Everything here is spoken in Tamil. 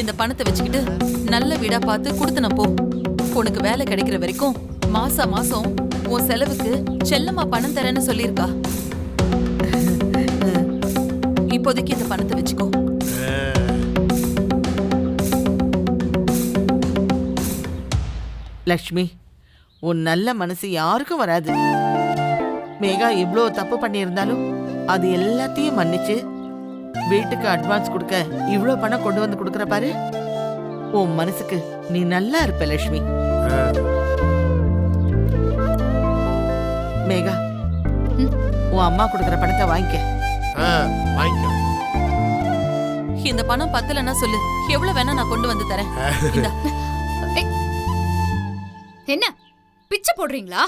இந்த பணத்தை வச்சுக்கிட்டு நல்ல வீடா பார்த்து கொடுத்தன போ. உனக்கு வேலை கிடைக்கிற வரைக்கும் மாசா மாசம் உன் செலவுக்கு செல்லம்மா பணம் தரேன்னு சொல்லியிருக்கா. இப்போதைக்கு இந்த பணத்தை வச்சுக்கோ. லக்ஷ்மி உன் நல்ல மனசு யாருக்கும் வராது. மேகா இவ்வளோ தப்பு பண்ணியிருந்தாலும் அது எல்லாத்தையும் மன்னிச்சு வீட்டுக்கு அட்வான்ஸ் கொடுக்க இவ்ளோ பணம் கொண்டு வந்து கொடுக்குற பாரு. உன் மனசுக்கு நீ நல்லா இருப்ப லக்ஷ்மி மேகா. உன் அம்மா கொடுக்குற பணத்தை வாங்கிக்க. இந்த பணம் பத்தலன்னா சொல்லு. எவ்வளவு வேணா நான் கொண்டு வந்து தரேன். என்ன? பிச்சை போடுறீங்களா?